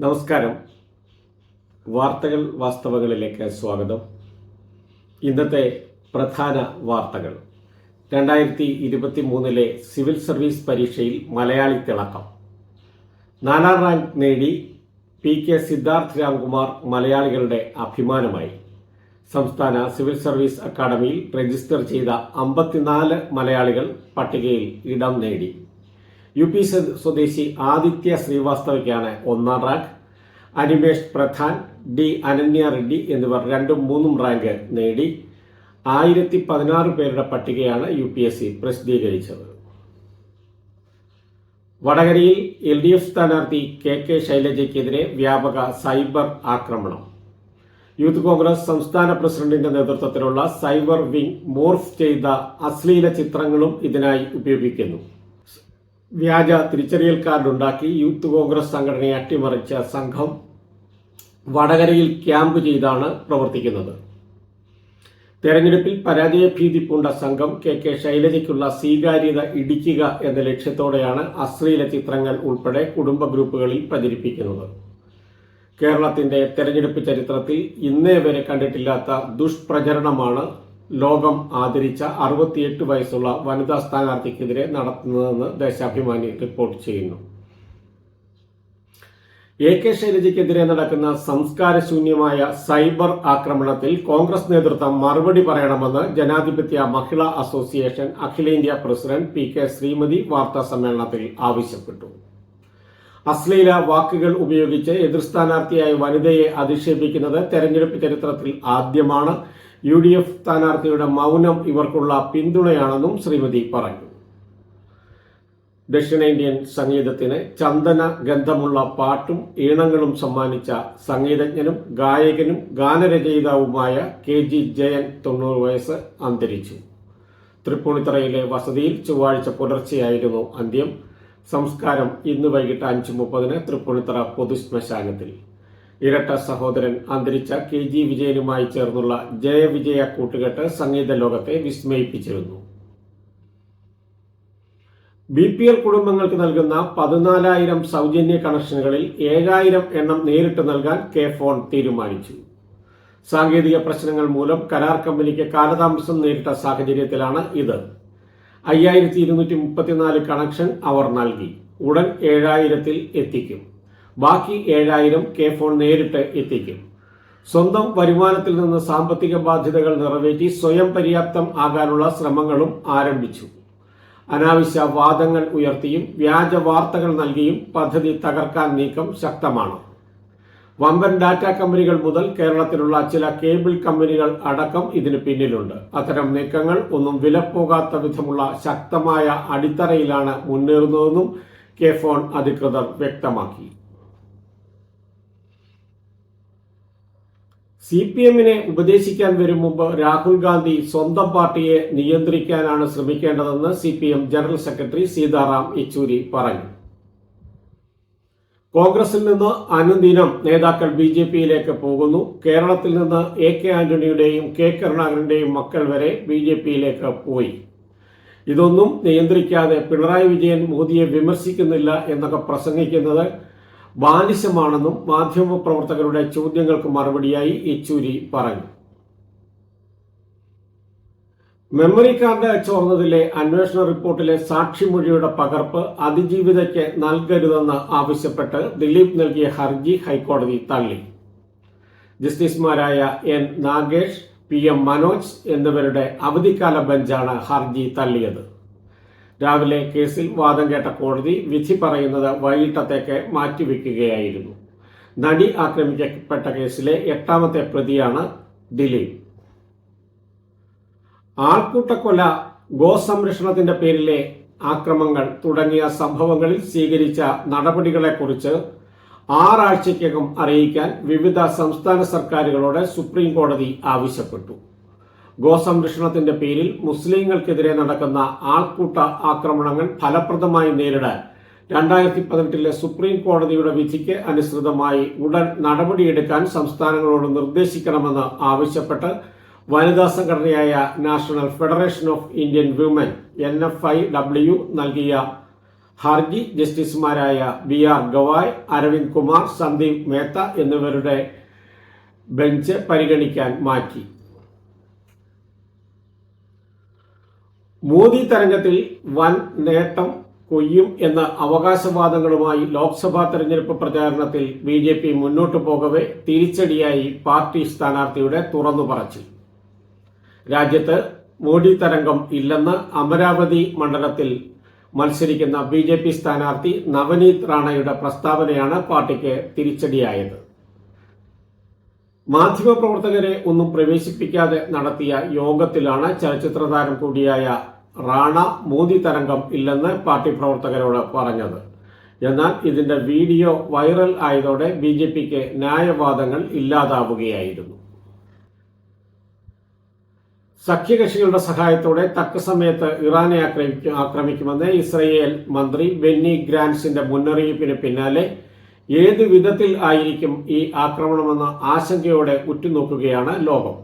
നമസ്കാരം. വാർത്തകൾ വാസ്തവങ്ങളിലേക്ക് സ്വാഗതം. ഇന്നത്തെ പ്രധാന വാർത്തകൾ. രണ്ടായിരത്തി ഇരുപത്തി മൂന്നിലെ സിവിൽ സർവീസ് പരീക്ഷയിൽ മലയാളി തിളക്കം. നാലാം റാങ്ക് നേടി പി കെ സിദ്ധാർത്ഥ് രാംകുമാർ മലയാളികളുടെ അഭിമാനമായി. സംസ്ഥാന സിവിൽ സർവീസ് അക്കാദമിയിൽ രജിസ്റ്റർ ചെയ്ത അമ്പത്തിനാല് മലയാളികൾ പട്ടികയിൽ ഇടം നേടി. യു പി സ്വ- സ്വദേശി ആദിത്യ ശ്രീവാസ്തവയ്ക്കാണ് ഒന്നാം റാങ്ക്. അനിമേഷ് പ്രധാൻ ഡി അനന്യ റെഡ്ഡി എന്നിവർ രണ്ടും മൂന്നും റാങ്ക് നേടി. ആയിരത്തി പതിനാറ് പേരുടെ പട്ടികയാണ് യു പി എസ് സി പ്രസിദ്ധീകരിച്ചത്. വടകരയിൽ എൽ ഡി എഫ് സ്ഥാനാർത്ഥി കെ കെ ശൈലജയ്ക്കെതിരെ വ്യാപക സൈബർ ആക്രമണം. യൂത്ത് കോൺഗ്രസ് സംസ്ഥാന പ്രസിഡന്റിന്റെ നേതൃത്വത്തിലുള്ള സൈബർ വിംഗ് മോർഫ് ചെയ്ത അശ്ലീല ചിത്രങ്ങളും ഇതിനായി ഉപയോഗിക്കുന്നു. വ്യാജ തിരിച്ചറിയൽ കാർഡ് ഉണ്ടാക്കി യൂത്ത് കോൺഗ്രസ് സംഘടനയെ അട്ടിമറിച്ച സംഘം വടകരയിൽ ക്യാമ്പ് ചെയ്താണ് പ്രവർത്തിക്കുന്നത്. തെരഞ്ഞെടുപ്പിൽ പരാജയഭീതി പൂണ്ട സംഘം കെ കെ ശൈലജയ്ക്കുള്ള സ്വീകാര്യത ഇടിക്കുക എന്ന ലക്ഷ്യത്തോടെയാണ് അശ്ലീല ചിത്രങ്ങൾ ഉൾപ്പെടെ കുടുംബ ഗ്രൂപ്പുകളിൽ പ്രചരിപ്പിക്കുന്നത്. കേരളത്തിന്റെ തെരഞ്ഞെടുപ്പ് ചരിത്രത്തിൽ ഇന്നേ വരെ കണ്ടിട്ടില്ലാത്ത ദുഷ്പ്രചരണമാണ് ലോകം ആദരിച്ച അറുപത്തിയെട്ട് വയസ്സുള്ള വനിതാ സ്ഥാനാർത്ഥിക്കെതിരെ നടത്തുന്നതെന്ന് ദേശാഭിമാനി റിപ്പോർട്ട് ചെയ്യുന്നു. എ കെ ശൈലജയ്ക്കെതിരെ നടക്കുന്ന സംസ്കാരശൂന്യമായ സൈബർ ആക്രമണത്തിൽ കോൺഗ്രസ് നേതൃത്വം മറുപടി പറയണമെന്ന് ജനാധിപത്യ മഹിളാ അസോസിയേഷൻ അഖിലേന്ത്യാ പ്രസിഡന്റ് പി കെ ശ്രീമതി വാർത്താ സമ്മേളനത്തിൽ ആവശ്യപ്പെട്ടു. അശ്ലീല വാക്കുകൾ ഉപയോഗിച്ച് എതിർ സ്ഥാനാർത്ഥിയായ വനിതയെ അധിക്ഷേപിക്കുന്നത് തെരഞ്ഞെടുപ്പ് ചരിത്രത്തിൽ ആദ്യമാണ്. യു ഡി എഫ് സ്ഥാനാർത്ഥിയുടെ മൗനം ഇവർക്കുള്ള പിന്തുണയാണെന്നും ശ്രീമതി പറഞ്ഞു. ദക്ഷിണേന്ത്യൻ സംഗീതത്തിന് ചന്ദന ഗന്ധമുള്ള പാട്ടും ഈണങ്ങളും സമ്മാനിച്ച സംഗീതജ്ഞനും ഗായകനും ഗാനരചയിതാവുമായ കെ ജി ജയൻ തൊണ്ണൂറ് വയസ്സ് അന്തരിച്ചു. തൃപ്പൂണിത്തറയിലെ വസതിയിൽ ചൊവ്വാഴ്ച പുലർച്ചെയായിരുന്നു അന്ത്യം. സംസ്കാരം ഇന്ന് വൈകിട്ട് അഞ്ച് മുപ്പതിന് തൃപ്പൂണിത്തറ പൊതുശ്മശാനത്തിൽ ഇരട്ട സഹോദരൻ അന്തരിച്ച കെ ജി വിജയനുമായി ചേർന്നുള്ള ജയവിജയ കൂട്ടുകെട്ട് സംഗീത ലോകത്തെ വിസ്മയിപ്പിച്ചിരുന്നു. ബി പി എൽ കുടുംബങ്ങൾക്ക് നൽകുന്ന പതിനാലായിരം സൗജന്യ കണക്ഷനുകളിൽ ഏഴായിരം എണ്ണം നേരിട്ട് നൽകാൻ കെ ഫോൺ തീരുമാനിച്ചു. സാങ്കേതിക പ്രശ്നങ്ങൾ മൂലം കരാർ കമ്പനിക്ക് കാലതാമസം നേരിട്ട സാഹചര്യത്തിലാണ് ഇത്. അയ്യായിരത്തി ഇരുന്നൂറ്റി മുപ്പത്തിനാല് കണക്ഷൻ അവർ നൽകി. ഉടൻ ഏഴായിരത്തിൽ എത്തിക്കും. ബാക്കി ഏഴായിരം കെ ഫോൺ നേരിട്ട് എത്തിക്കും. സ്വന്തം വരുമാനത്തിൽ നിന്ന് സാമ്പത്തിക ബാധ്യതകൾ നിറവേറ്റി സ്വയം പര്യാപ്തം ആകാനുള്ള ശ്രമങ്ങളും ആരംഭിച്ചു. അനാവശ്യ വാദങ്ങൾ ഉയർത്തിയും വ്യാജ വാർത്തകൾ നൽകിയും പദ്ധതി തകർക്കാൻ നീക്കം ശക്തമാണ്. വമ്പൻ ഡാറ്റ കമ്പനികൾ മുതൽ കേരളത്തിലുള്ള ചില കേബിൾ കമ്പനികൾ അടക്കം ഇതിന് പിന്നിലുണ്ട്. അത്തരം നീക്കങ്ങൾ ഒന്നും വിലപ്പോകാത്ത വിധമുള്ള ശക്തമായ അടിത്തറയിലാണ് മുന്നേറുന്നതെന്നും കെ ഫോൺ അധികൃതർ വ്യക്തമാക്കി. സി പി എമ്മിനെ ഉപദേശിക്കാൻ വരും മുമ്പ് രാഹുൽ ഗാന്ധി സ്വന്തം പാർട്ടിയെ നിയന്ത്രിക്കാനാണ് ശ്രമിക്കേണ്ടതെന്ന് C P M general secretary Sitaram Yechury പറഞ്ഞു. കോൺഗ്രസിൽ നിന്ന് അനുദിനം നേതാക്കൾ ബി ജെ പിയിലേക്ക് പോകുന്നു. കേരളത്തിൽ നിന്ന് എ കെ ആന്റണിയുടെയും കെ കരുണാകരന്റെയും മക്കൾ വരെ ബി ജെ പിയിലേക്ക് പോയി. ഇതൊന്നും നിയന്ത്രിക്കാതെ പിണറായി വിജയൻ മോദിയെ വിമർശിക്കുന്നില്ല എന്നൊക്കെ പ്രസംഗിക്കുന്നത് ബാലിശമാണെന്നും മാധ്യമ പ്രവർത്തകരുടെ ചോദ്യങ്ങൾക്ക് മറുപടിയായി യെച്ചൂരി പറഞ്ഞു. മെമ്മറി കാർഡ് ചോർന്നതിലെ അന്വേഷണ റിപ്പോർട്ടിലെ സാക്ഷിമൊഴിയുടെ പകർപ്പ് അതിജീവിതയ്ക്ക് നൽകരുതെന്ന് ആവശ്യപ്പെട്ട് ദിലീപ് നൽകിയ ഹർജി ഹൈക്കോടതി തള്ളി. ജസ്റ്റിസുമാരായ N Nagesh P M Manoj എന്നിവരുടെ അവധിക്കാല ബെഞ്ചാണ് ഹർജി തള്ളിയത്. രാവിലെ കേസിൽ വാദം കേട്ട കോടതി വിധി പറയുന്നത് വൈകിട്ടത്തേക്ക് മാറ്റിവെക്കുകയായിരുന്നു. നടി ആക്രമിക്കപ്പെട്ട കേസിലെ എട്ടാമത്തെ പ്രതിയാണ് ദിലീപ്. ആൾക്കൂട്ടക്കൊല ഗോസംരക്ഷണത്തിന്റെ പേരിലെ ആക്രമങ്ങൾ തുടങ്ങിയ സംഭവങ്ങളിൽ സ്വീകരിച്ച നടപടികളെക്കുറിച്ച് ആറാഴ്ചയ്ക്കകം അറിയിക്കാൻ വിവിധ സംസ്ഥാന സർക്കാരുകളോട് സുപ്രീം കോടതി ആവശ്യപ്പെട്ടു. ഗോസംരക്ഷണത്തിന്റെ പേരിൽ മുസ്ലിങ്ങൾക്കെതിരെ നടക്കുന്ന ആൾക്കൂട്ട ആക്രമണങ്ങൾ ഫലപ്രദമായി നേരിടാൻ രണ്ടായിരത്തി പതിനെട്ടിലെ സുപ്രീം കോടതിയുടെ വിധിക്ക് അനുസൃതമായി ഉടൻ നടപടിയെടുക്കാൻ സംസ്ഥാനങ്ങളോട് നിർദ്ദേശിക്കണമെന്ന് ആവശ്യപ്പെട്ട് വനിതാ സംഘടനയായ national federation of Indian women N F I W നൽകിയ ഹർജി ജസ്റ്റിസുമാരായ ബി ആർ ഗവായ് അരവിന്ദ് കുമാർ സന്ദീപ് മേത്ത എന്നിവരുടെ ബെഞ്ച് പരിഗണിക്കാൻ മാറ്റി. മോദി തരംഗത്തിൽ വൻ നേട്ടം കൊയ്യും എന്ന അവകാശവാദങ്ങളുമായി ലോക്സഭാ തെരഞ്ഞെടുപ്പ് പ്രചാരണത്തിൽ ബി ജെ പി മുന്നോട്ടു പോകവെ തിരിച്ചടിയായി പാർട്ടി സ്ഥാനാർത്ഥിയുടെ തുറന്നു പറച്ചു രാജ്യത്ത് മോഡി തരംഗം ഇല്ലെന്ന് അമരാവതി മണ്ഡലത്തിൽ മത്സരിക്കുന്ന ബി ജെ പി സ്ഥാനാർത്ഥി നവനീത് റാണയുടെ പ്രസ്താവനയാണ് പാർട്ടിക്ക് തിരിച്ചടിയായത്. മാധ്യമപ്രവർത്തകരെ ഒന്നും പ്രവേശിപ്പിക്കാതെ നടത്തിയ യോഗത്തിലാണ് ചലച്ചിത്ര താരം കൂടിയായ റാണ മോദി തരംഗം ഇല്ലെന്ന് പാർട്ടി പ്രവർത്തകരോട് പറഞ്ഞത്. എന്നാൽ ഇതിന്റെ വീഡിയോ വൈറൽ ആയതോടെ ബി ജെ പിക്ക് ന്യായവാദങ്ങൾ ഇല്ലാതാവുകയായിരുന്നു. സഖ്യകക്ഷികളുടെ സഹായത്തോടെ തക്ക സമയത്ത് ഇറാനെ ആക്രമിക്കും ആക്രമിക്കുമെന്ന് ഇസ്രയേൽ മന്ത്രി ബെന്നി ഗ്രാൻസിന്റെ മുന്നറിയിപ്പിന് പിന്നാലെ ഏത് വിധത്തിൽ ആയിരിക്കും ഈ ആക്രമണമെന്ന ആശങ്കയോടെ ഉറ്റുനോക്കുകയാണ് ലോകം.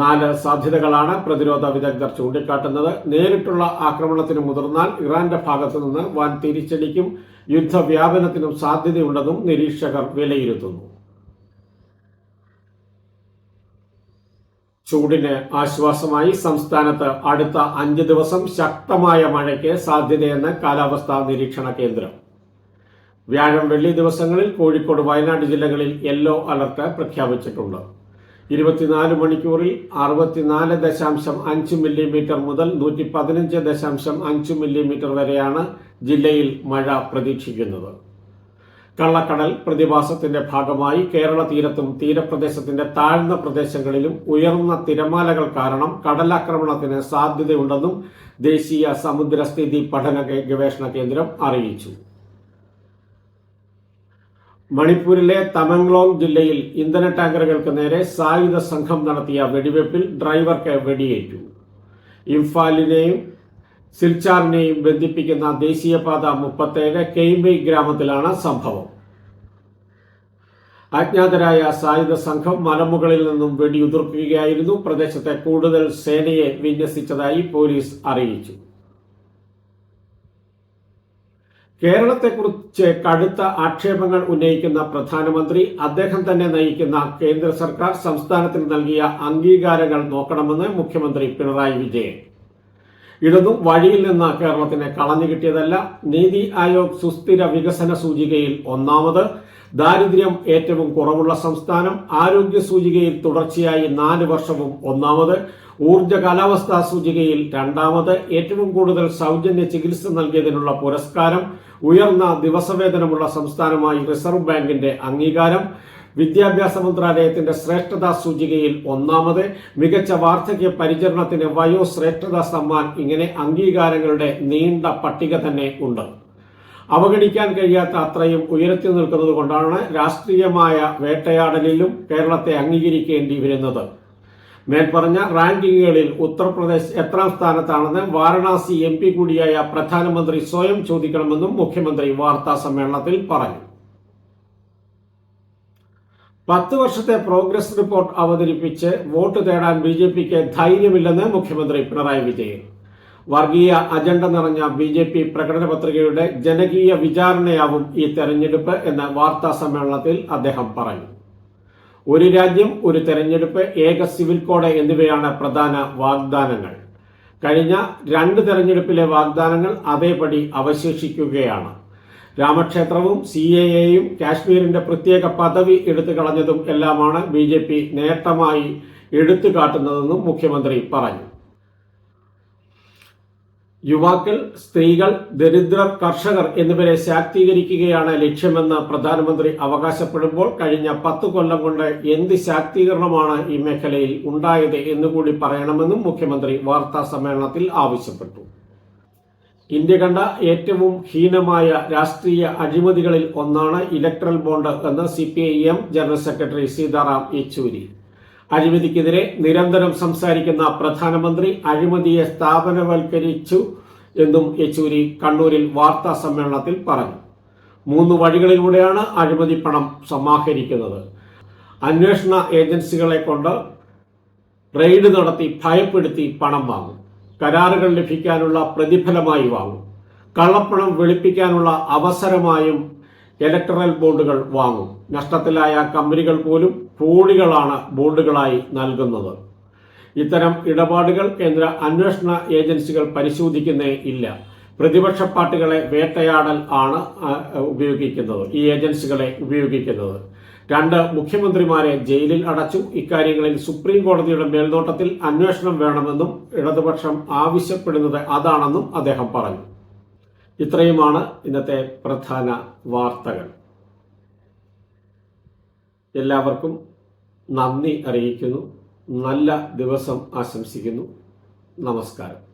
നാല് സാധ്യതകളാണ് പ്രതിരോധ വിദഗ്ധർ ചൂണ്ടിക്കാട്ടുന്നത്. നേരിട്ടുള്ള ആക്രമണത്തിന് മുതിർന്നാൽ ഇറാന്റെ ഭാഗത്തു നിന്ന് വൻ തിരിച്ചടിക്കും യുദ്ധവ്യാപനത്തിനും സാധ്യതയുണ്ടെന്നും നിരീക്ഷകർ വിലയിരുത്തുന്നു. ചൂടിന് ആശ്വാസമായി സംസ്ഥാനത്ത് അടുത്ത അഞ്ച് ദിവസം ശക്തമായ മഴയ്ക്ക് സാധ്യതയെന്ന് കാലാവസ്ഥാ നിരീക്ഷണ കേന്ദ്രം. വ്യാഴം വെള്ളി ദിവസങ്ങളിൽ കോഴിക്കോട് വയനാട് ജില്ലകളിൽ യെല്ലോ അലർട്ട് പ്രഖ്യാപിച്ചിട്ടുണ്ട്. ഇരുപത്തിനാല് മണിക്കൂറിൽ അറുപത്തിനാല് ദശാംശം അഞ്ച് മില്ലിമീറ്റർ മുതൽ നൂറ്റി പതിനഞ്ച് ദശാംശം അഞ്ച് മില്ലിമീറ്റർ വരെയാണ് ജില്ലയിൽ മഴ പ്രതീക്ഷിക്കുന്നത്. കള്ളക്കടൽ പ്രതിഭാസത്തിന്റെ ഭാഗമായി കേരള തീരത്തും തീരപ്രദേശത്തിന്റെ താഴ്ന്ന പ്രദേശങ്ങളിലും ഉയർന്ന തിരമാലകൾ കാരണം കടലാക്രമണത്തിന് സാധ്യതയുണ്ടെന്നും ദേശീയ സമുദ്രസ്ഥിതി പഠന ഗവേഷണ കേന്ദ്രം അറിയിച്ചു. മണിപ്പൂരിലെ തമംഗ്ലോങ് ജില്ലയിൽ ഇന്ധന ടാങ്കറുകൾക്ക് നേരെ സായുധ സംഘം നടത്തിയ വെടിവെപ്പിൽ ഡ്രൈവർക്ക് വെടിയേറ്റു. ഇംഫാലിനെയും സിൽച്ചാറിനെയും ബന്ധിപ്പിക്കുന്ന ദേശീയപാത മുപ്പത്തേഴ് കെയ്മൈ ഗ്രാമത്തിലാണ് സംഭവം. അജ്ഞാതരായ സായുധ സംഘം മലമുകളിൽ നിന്നും വെടിയുതിർക്കുകയായിരുന്നു. പ്രദേശത്തെ കൂടുതൽ സേനയെ വിന്യസിച്ചതായി പോലീസ് അറിയിച്ചു. കേരളത്തെക്കുറിച്ച് കടുത്ത ആക്ഷേപങ്ങൾ ഉന്നയിക്കുന്ന പ്രധാനമന്ത്രി അദ്ദേഹം തന്നെ നയിക്കുന്ന കേന്ദ്ര സർക്കാർ സംസ്ഥാനത്തിന് നൽകിയ അംഗീകാരങ്ങൾ നോക്കണമെന്ന് മുഖ്യമന്ത്രി പിണറായി വിജയൻ. ഇതൊന്നും വഴിയിൽ നിന്ന് കേരളത്തിന് കളഞ്ഞു കിട്ടിയതല്ല. നീതി ആയോഗ് സുസ്ഥിര വികസന സൂചികയിൽ ഒന്നാമത്. ദാരിദ്ര്യം ഏറ്റവും കുറവുള്ള സംസ്ഥാനം. ആരോഗ്യ സൂചികയിൽ തുടർച്ചയായി നാല് വർഷവും ഒന്നാമത്. ഊർജ കാലാവസ്ഥാ സൂചികയിൽ രണ്ടാമത്. ഏറ്റവും കൂടുതൽ സൗജന്യ ചികിത്സ നൽകിയതിനുള്ള പുരസ്കാരം. ഉയർന്ന ദിവസവേതനമുള്ള സംസ്ഥാനമായി റിസർവ് ബാങ്കിന്റെ അംഗീകാരം വിദ്യാഭ്യാസ മന്ത്രാലയത്തിന്റെ ശ്രേഷ്ഠതാ സൂചികയിൽ ഒന്നാമത് മികച്ച വാർദ്ധക്യ പരിചരണത്തിന് വയോ ശ്രേഷ്ഠതാ സമ്മാൻ ഇങ്ങനെ അംഗീകാരങ്ങളുടെ നീണ്ട പട്ടിക തന്നെ ഉണ്ട്. അവഗണിക്കാൻ കഴിയാത്ത അത്രയും ഉയരത്തിൽ നിൽക്കുന്നത് കൊണ്ടാണ് രാഷ്ട്രീയമായ വേട്ടയാടലിലും കേരളത്തെ അംഗീകരിക്കേണ്ടി വരുന്നത്. മേൽപ്പറഞ്ഞ റാങ്കിങ്ങുകളിൽ ഉത്തർപ്രദേശ് എത്രാം സ്ഥാനത്താണെന്ന് വാരണാസി എം പി കൂടിയായ പ്രധാനമന്ത്രി സ്വയം ചോദിക്കണമെന്നും മുഖ്യമന്ത്രി വാർത്താ സമ്മേളനത്തിൽ പറഞ്ഞു. പത്ത് വർഷത്തെ പ്രോഗ്രസ് റിപ്പോർട്ട് അവതരിപ്പിച്ച് വോട്ട് തേടാൻ ബി ജെ പിക്ക് ധൈര്യമില്ലെന്ന് മുഖ്യമന്ത്രി പിണറായി വിജയൻ. വർഗീയ അജണ്ട നിറഞ്ഞ ബി ജെ പി പ്രകടന പത്രികയുടെ ജനകീയ വിചാരണയാവും ഈ തെരഞ്ഞെടുപ്പ് എന്ന് വാർത്താ സമ്മേളനത്തിൽ അദ്ദേഹം പറഞ്ഞു. ഒരു രാജ്യം ഒരു തെരഞ്ഞെടുപ്പ് ഏക സിവിൽ കോഡ് എന്നിവയാണ് പ്രധാന വാഗ്ദാനങ്ങൾ. കഴിഞ്ഞ രണ്ട് തെരഞ്ഞെടുപ്പിലെ വാഗ്ദാനങ്ങൾ അതേപടി അവശേഷിക്കുകയാണ്. രാമക്ഷേത്രവും സി എ എയും കാശ്മീരിന്റെ പ്രത്യേക പദവി എടുത്തു കളഞ്ഞതും എല്ലാമാണ് ബി ജെ പി നേട്ടമായി എടുത്തു കാട്ടുന്നതെന്നും മുഖ്യമന്ത്രി പറഞ്ഞു. യുവാക്കൾ സ്ത്രീകൾ ദരിദ്രർ കർഷകർ എന്നിവരെ ശാക്തീകരിക്കുകയാണ് ലക്ഷ്യമെന്ന് പ്രധാനമന്ത്രി അവകാശപ്പെടുമ്പോൾ കഴിഞ്ഞ പത്ത് കൊല്ലം കൊണ്ട് എന്ത് ശാക്തീകരണമാണ് ഈ മേഖലയിൽ ഉണ്ടായത് എന്നുകൂടി പറയണമെന്നും മുഖ്യമന്ത്രി വാർത്താ സമ്മേളനത്തിൽ ആവശ്യപ്പെട്ടു. ഇന്ത്യ കണ്ട ഏറ്റവും ഹീനമായ രാഷ്ട്രീയ അഴിമതികളിൽ ഒന്നാണ് ഇലക്ട്രൽ ബോണ്ട് എന്ന് C general secretary Sitaram Yechury. അഴിമതിക്കെതിരെ നിരന്തരം സംസാരിക്കുന്ന പ്രധാനമന്ത്രി അഴിമതിയെ സ്ഥാപനവൽക്കരിച്ചു എന്നും യെച്ചൂരി കണ്ണൂരിൽ വാർത്താ സമ്മേളനത്തിൽ പറഞ്ഞു. മൂന്ന് വഴികളിലൂടെയാണ് അഴിമതി പണം സമാഹരിക്കുന്നത്. അന്വേഷണ ഏജൻസികളെ കൊണ്ട് റെയ്ഡ് നടത്തി ഭയപ്പെടുത്തി പണം വാങ്ങും. കരാറുകൾ ലഭിക്കാനുള്ള പ്രതിഫലമായി വാങ്ങും. കള്ളപ്പണം വെളുപ്പിക്കാനുള്ള അവസരമായും ഇലക്ട്രൽ ബോണ്ടുകൾ വാങ്ങും. നഷ്ടത്തിലായ കമ്പനികൾ പോലും കോടികളാണ് ബോണ്ടുകളായി നൽകുന്നത്. ഇത്തരം ഇടപാടുകൾ കേന്ദ്ര അന്വേഷണ ഏജൻസികൾ പരിശോധിക്കുന്നേ ഇല്ല. പ്രതിപക്ഷ പാർട്ടികളെ വേട്ടയാടൽ ആണ് ഉപയോഗിക്കുന്നത്. ഈ ഏജൻസികളെ ഉപയോഗിക്കുന്നത്. രണ്ട് മുഖ്യമന്ത്രിമാരെ ജയിലിൽ അടച്ചു. ഇക്കാര്യങ്ങളിൽ സുപ്രീം കോടതിയുടെ മേൽനോട്ടത്തിൽ അന്വേഷണം വേണമെന്നും ഇടതുപക്ഷം ആവശ്യപ്പെടുന്നത് അതാണെന്നും അദ്ദേഹം പറഞ്ഞു. ഇത്രയുമാണ് ഇന്നത്തെ പ്രധാന വാർത്തകൾ. എല്ലാവർക്കും നന്ദി അറിയിക്കുന്നു. നല്ല ദിവസം ആശംസിക്കുന്നു. നമസ്കാരം.